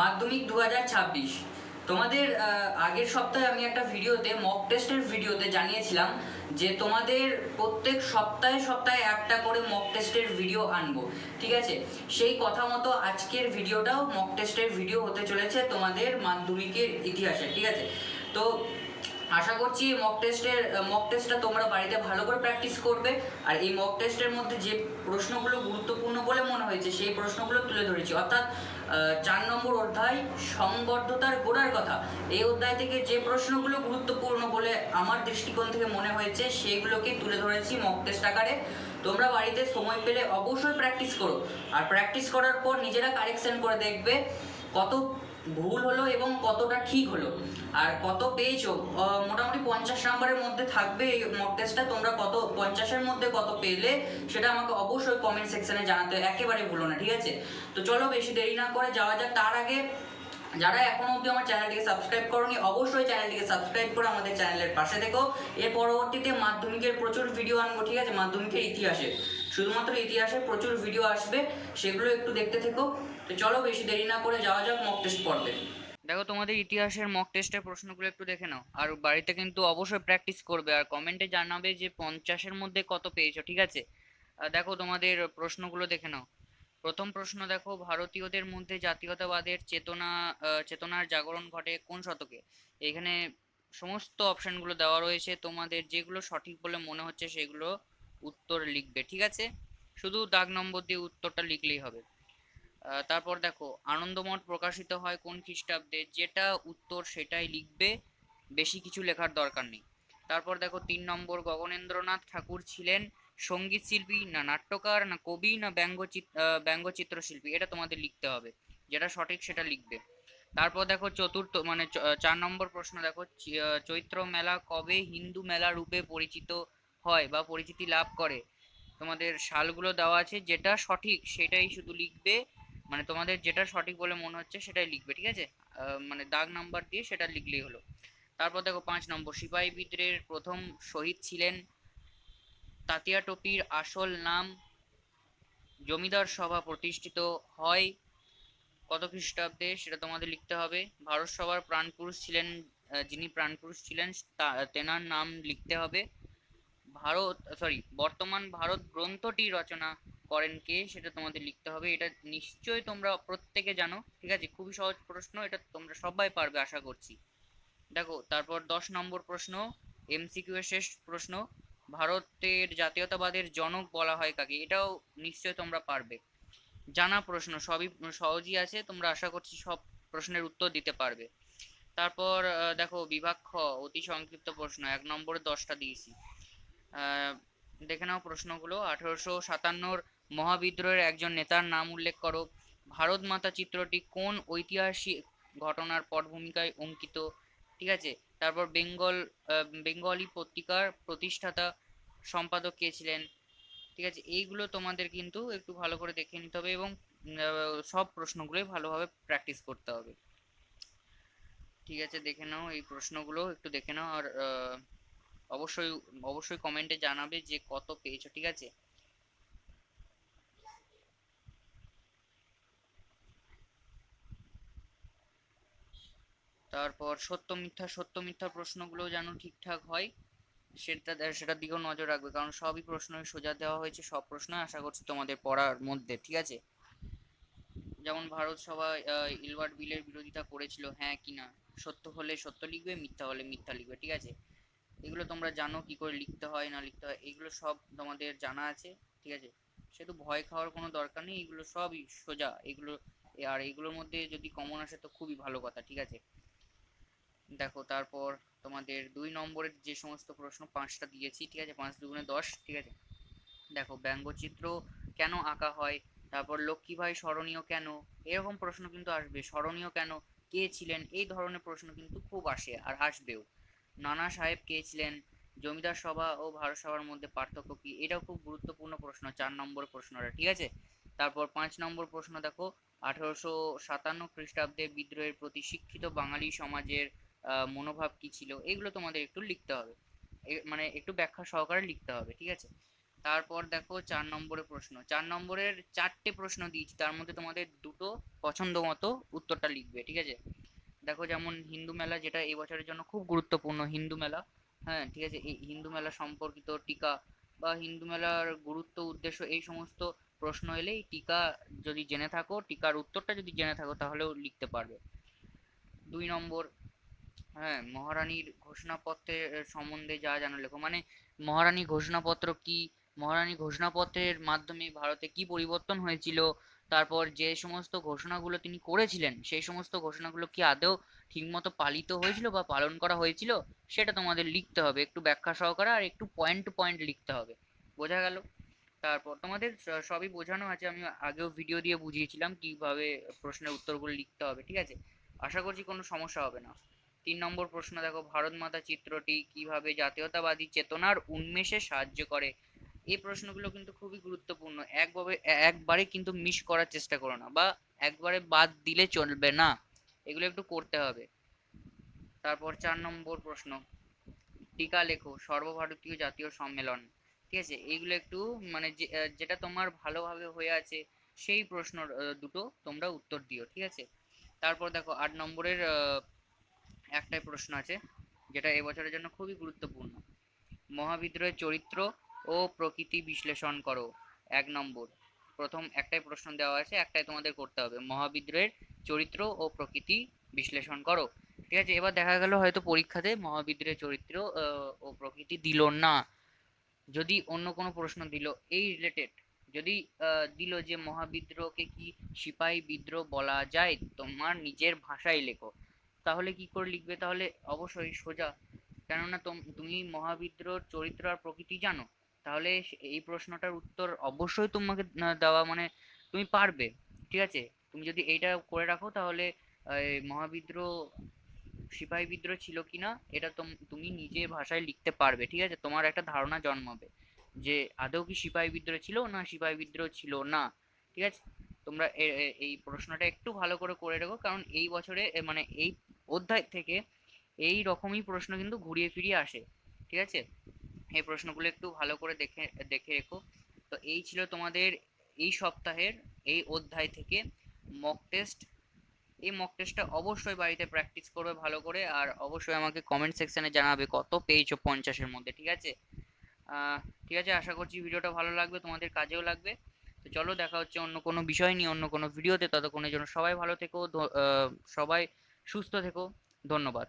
মাধ্যমিক দু হাজার ছাব্বিশ। তোমাদের আগের সপ্তাহে আমি একটা ভিডিওতে মক টেস্টের ভিডিওতে জানিয়েছিলাম যে তোমাদের প্রত্যেক সপ্তাহে সপ্তাহে একটা করে মক টেস্টের ভিডিও আনব। ঠিক আছে? সেই কথা মতো আজকের ভিডিওটাও মক টেস্টের ভিডিও হতে চলেছে তোমাদের মাধ্যমিকের ইতিহাসে। ঠিক আছে? তো আশা করছি মক টেস্টের মক টেস্টটা তোমরা বাড়িতে ভালো করে প্র্যাকটিস করবে। আর এই মক টেস্টের মধ্যে যে প্রশ্নগুলো গুরুত্বপূর্ণ বলে মনে হয়েছে, সেই প্রশ্নগুলো তুলে ধরেছি। অর্থাৎ চার নম্বর অধ্যায়, সংবদ্ধতার গোড়ার কথা। এই অধ্যায় থেকে যে প্রশ্নগুলো গুরুত্বপূর্ণ বলে আমার দৃষ্টিকোণ থেকে মনে হয়েছে, সেইগুলোকে তুলে ধরেছি মক টেস্ট আকারে। তোমরা বাড়িতে সময় পেলে অবশ্যই প্র্যাকটিস করো। আর প্র্যাকটিস করার পর নিজেরা কারেকশন করে দেখবে কত ভুল হলো এবং কতটা ঠিক হলো। আর কত পেয়েছ? মোটামুটি পঞ্চাশ নাম্বারের মধ্যে থাকবে এই মক টেস্টটা তোমরা কত, পঞ্চাশের মধ্যে কত পেলে সেটা আমাকে অবশ্যই কমেন্ট সেকশনে জানাতে একেবারে ভুলো না, ঠিক আছে? তো চলো বেশি দেরি না করে যাওয়া যাক। তার আগে যারা এখনও অবধি আমার চ্যানেলটিকে সাবস্ক্রাইব করনি, অবশ্যই চ্যানেলটিকে সাবস্ক্রাইব করে আমাদের চ্যানেলের পাশে থেকো। এর পরবর্তীতে মাধ্যমিকের প্রচুর ভিডিও আনব, ঠিক আছে? মাধ্যমিকের ইতিহাসে। শুধুমাত্র ইতিহাসে প্রচুর ভিডিও আসবে, সেগুলো একটু দেখতে থেকো। তো চলো বেশি দেরি না করে যাওয়া যাক মক টেস্ট পর্বে। দেখো, তোমাদের ইতিহাসের মক টেস্টের প্রশ্নগুলো একটু দেখে নাও। আর বাড়িতে কিন্তু অবশ্যই প্র্যাকটিস করবে। আর কমেন্টে জানাবে যে পঞ্চাশের মধ্যে কত পেয়েছ, ঠিক আছে? দেখো, তোমাদের প্রশ্নগুলো দেখে নাও। প্রথম প্রশ্ন দেখো, ভারতীয়দের মধ্যে জাতীয়তাবাদের চেতনা চেতনার জাগরণ ঘটে কোন শতকে? এখানে সমস্ত অপশনগুলো দেওয়া রয়েছে। তোমাদের যেগুলো সঠিক বলে মনে হচ্ছে, সেগুলো উত্তর লিখবে, ঠিক আছে? শুধু দাগ নম্বর দিয়ে উত্তরটা লিখলেই হবে। তারপর দেখো আনন্দমঠ প্রকাশিত হয় কোন খ্রিস্টাব্দে? যেটা উত্তর সেটাই লিখবে বেশি কিছু লেখার দরকার নেই। তারপর দেখো তিন নম্বর গগনেন্দ্রনাথ ঠাকুর ছিলেন সংগীত শিল্পী না নাট্যকার না কবি না ব্যঙ্গচিত আহ, ব্যঙ্গচিত্র শিল্পী এটা তোমাদের লিখতে হবে। যেটা সঠিক সেটা লিখবে। তারপর দেখো চতুর্থ মানে চার নম্বর প্রশ্ন দেখো চৈত্র মেলা কবে হিন্দু মেলা রূপে পরিচিত হয় বা পরিচিতি লাভ করে? তোমাদের সালগুলো দেওয়া আছে যেটা সঠিক সেটাই শুধু লিখবে মানে তোমাদের যেটা সঠিক বলে মনে হচ্ছে সেটাই লিখবে, ঠিক আছে? মানে দাগ নাম্বার দিয়ে সেটা লিখলেই হলো। তারপর দেখো পাঁচ নম্বর, সিপাহী বিদ্রোহের প্রথম শহীদ ছিলেন তাতিয়া টপির আসল নাম। জমিদার সভা প্রতিষ্ঠিত হয় কত খ্রিস্টাব্দে সেটা তোমাদের লিখতে হবে। ভারত সভার প্রাণপুরুষ ছিলেন যিনি প্রাণপুরুষ ছিলেন তেনার নাম লিখতে হবে। ভারত সরি বর্তমান ভারত গ্রন্থটি রচনা করেন কে সেটা তোমাদের লিখতে হবে। এটা নিশ্চয়ই তোমরা প্রত্যেকে জানো, ঠিক আছে? খুবই সহজ প্রশ্ন, এটা তোমরা সবাই পারবে, আশা করছি। দেখো, তারপর দশ নম্বর প্রশ্ন এমসিকিউ এর শেষ প্রশ্ন, ভারতের জাতীয়তাবাদের জনক বলা হয় কাকে? এটাও নিশ্চয়ই তোমরা পারবে। জানা প্রশ্ন, সবই সহজই আছে, তোমরা আশা করছি সব প্রশ্নের উত্তর দিতে পারবে। তারপর দেখো, বিভাগ খ, অতি সংক্ষিপ্ত প্রশ্ন, এক নম্বরে দশটা দিয়েছি। দেখে নাও প্রশ্নগুলো, আঠেরোশো সাতান্নর মহাবিদ্রোহের একজন নেতার নাম উল্লেখ করো। ভারত মাতা চিত্রটি কোন ঐতিহাসিক ঘটনার পটভূমিকায় অঙ্কিত? ঠিক আছে? তারপর বেঙ্গল বেঙ্গলি পত্রিকার প্রতিষ্ঠাতা সম্পাদক কে ছিলেন? ঠিক আছে? এইগুলো তোমাদের কিন্তু একটু ভালো করে দেখে নিতে হবে এবং সব প্রশ্নগুলোই ভালোভাবে প্র্যাকটিস করতে হবে। ঠিক আছে? দেখে নাও এই প্রশ্নগুলো, একটু দেখে নাও। আর অবশ্যই অবশ্যই কমেন্টে জানাবে যে কত পেয়েছ। ঠিক আছে? তারপর সত্য মিথ্যা সত্য মিথ্যা প্রশ্নগুলো যেন ঠিকঠাক হয়, সেটা, সেটার দিকেও নজর রাখবে। কারণ সবই প্রশ্নই সোজা দেওয়া হয়েছে, সব প্রশ্ন আশা করছি তোমাদের পড়ার মধ্যে, ঠিক আছে? যেমন ভারত সভা ইলবার্ট বিলের বিরোধিতা করেছিল হ্যাঁ কি না? সত্য হলে সত্য লিখবে, মিথ্যা হলে মিথ্যা লিখবে, ঠিক আছে? এগুলো তোমরা জানো কি করে লিখতে হয়, না লিখতে হয়, এগুলো সব তোমাদের জানা আছে, ঠিক আছে? সেহেতু ভয় খাওয়ার কোনো দরকার নেই, এগুলো সবই সোজা, এগুলো, আর এগুলোর মধ্যে যদি কমন আসে তো খুবই ভালো কথা, ঠিক আছে? দেখো, তারপর তোমাদের দুই নম্বরের যে সমস্ত প্রশ্ন, পাঁচটা দিয়েছি, ঠিক আছে? পাঁচ দুগুণে দশ, ঠিক আছে? দেখো, ব্যঙ্গচিত্র কেন আঁকা হয়? তারপর লক্ষ্মী ভাই স্মরণীয় কেন? এরকম প্রশ্ন কিন্তু আসবে, স্মরণীয় কেন? কে ছিলেন? এই ধরনের প্রশ্ন কিন্তু খুব আসে আর আসবেও। নানা সাহেব কে ছিলেন? জমিদার সভা ও ভারত সভার মধ্যে পার্থক্য কি? এটাও খুব গুরুত্বপূর্ণ প্রশ্ন, চার নম্বর প্রশ্নটা, ঠিক আছে? তারপর পাঁচ নম্বর প্রশ্ন দেখো, আঠারোশো সাতান্ন খ্রিস্টাব্দে বিদ্রোহের প্রতি শিক্ষিত বাঙালি সমাজের মনোভাব কি ছিল, এগুলো তোমাদের একটু লিখতে হবে। মানে একটু ব্যাখ্যা সহকারে লিখতে হবে, ঠিক আছে? তারপর দেখো চার নম্বরের প্রশ্ন। চার নম্বরের চারটে প্রশ্ন দিয়েছি, তার মধ্যে তোমাদের দুটো পছন্দ মতো উত্তরটা লিখবে, ঠিক আছে? দেখো যেমন হিন্দু মেলা যেটা এই বছরের জন্য খুব গুরুত্বপূর্ণ, হিন্দু মেলা হ্যাঁ ঠিক আছে? এই হিন্দু মেলা সম্পর্কিত টিকা বা হিন্দু মেলার গুরুত্ব, উদ্দেশ্য এই সমস্ত প্রশ্ন এলেই টিকা যদি জেনে থাকো, টিকার উত্তরটা যদি জেনে থাকো তাহলেও লিখতে পারবে। দুই নম্বর হ্যাঁ মহারানীর ঘোষণাপত্রের সম্বন্ধে যা জানো লেখো। মানে মহারানী ঘোষণাপত্র কি? মহারানী ঘোষণাপত্রের মাধ্যমে ভারতে কি পরিবর্তন হয়েছিল? তারপর যে সমস্ত ঘোষণাগুলো তিনি করেছিলেন, সেই সমস্ত ঘোষণাগুলো কি আদৌ ঠিকমতো পালিত হয়েছিল বা পালন করা হয়েছিল? সেটা তোমাদের লিখতে হবে। একটু ব্যাখ্যা সহকারে আর একটু পয়েন্ট টু পয়েন্ট লিখতে হবে। বোঝা গেল? তারপর তোমাদের সবই বোঝানো আছে। আমি আগেও ভিডিও দিয়ে বুঝিয়েছিলাম কীভাবে প্রশ্নের উত্তরগুলো লিখতে হবে, ঠিক আছে? আশা করছি কোনো সমস্যা হবে না। তিন নম্বর প্রশ্ন, দেখো, ভারত মাতা চিত্রটি কীভাবে জাতীয়তাবাদী চেতনার উন্মেষে সাহায্য করে? এই প্রশ্নগুলো কিন্তু খুবই গুরুত্বপূর্ণ। একভাবে, একবারে কিন্তু মিস করার চেষ্টা করো না বা একবারে বাদ দিলে চলবে না। এগুলো একটু করতে হবে। তারপর চার নম্বর প্রশ্ন, টিকা লেখো, সর্বভারতীয় জাতীয় সম্মেলন। ঠিক আছে? এইগুলো একটু মানে যেটা তোমার ভালোভাবে হয়ে আছে, সেই প্রশ্ন দুটো তোমরা উত্তর দিও। ঠিক আছে? তারপর দেখো, আট নম্বরের একটাই প্রশ্ন আছে, যেটা এবছরের জন্য খুবই গুরুত্বপূর্ণ। মহাবিদ্রোহের চরিত্র ও প্রকৃতি বিশ্লেষণ করো, এক নম্বর। প্রথম একটাই প্রশ্ন দেওয়া আছে, একটাই তোমাদের করতে হবে। মহাবিদ্রোহের চরিত্র ও প্রকৃতি বিশ্লেষণ করো। ঠিক আছে, এবার দেখা গেল হয়তো পরীক্ষাতে মহাবিদ্রোহের চরিত্র ও প্রকৃতি দিল না। যদি অন্য কোনো প্রশ্ন দিল, এই রিলেটেড যদি দিল যে মহাবিদ্রোহকে কি সিপাহী বিদ্রোহ বলা যায়, তোমার নিজের ভাষায় লেখো। তাহলে কি করে লিখবে? তাহলে অবশ্যই সোজা। কেননা তোম- মহাবিদ্রোহর চরিত্র আর প্রকৃতি জানো। তাহলে এই প্রশ্নটার উত্তর অবশ্যই তোমাকে দেওয়া মানে তুমি পারবে। ঠিক আছে? তুমি যদি এইটা করে রাখো তাহলে মহাবিদ্রোহ সিপাহী বিদ্রোহ ছিল কিনা, এটা তুমি নিজে ভাষায় লিখতে পারবে। ঠিক আছে? তোমার একটা ধারণা জন্মাবে যে, আদৌ কি সিপাহী বিদ্রোহ ছিল না সিপাহী বিদ্রোহ ছিল না। ঠিক আছে? তোমরা এই প্রশ্নটা একটু ভালো করে করে রেখো, কারণ এই বছরে মানে এই অধ্যায় থেকে এই রকমই প্রশ্ন কিন্তু ঘুরিয়ে ফিরিয়ে আসে, ঠিক আছে? এই প্রশ্নগুলো একটু ভালো করে দেখে দেখে রেখো। তো এই ছিল তোমাদের এই সপ্তাহের এই অধ্যায় থেকে মক টেস্ট এই মক টেস্টটা অবশ্যই বাড়িতে প্র্যাকটিস করবে ভালো করে আর অবশ্যই আমাকে কমেন্ট সেকশানে জানাবে কত পেয়েছ পঞ্চাশের মধ্যে, ঠিক আছে? ঠিক আছে, আশা করছি ভিডিওটা ভালো লাগবে, তোমাদের কাজেও লাগবে। তো চলো দেখা হচ্ছে অন্য কোনো বিষয় নিয়ে, অন্য কোনো ভিডিওতে ততক্ষণের জন্য সবাই ভালো থেকো সবাই সুস্থ থেকো ধন্যবাদ।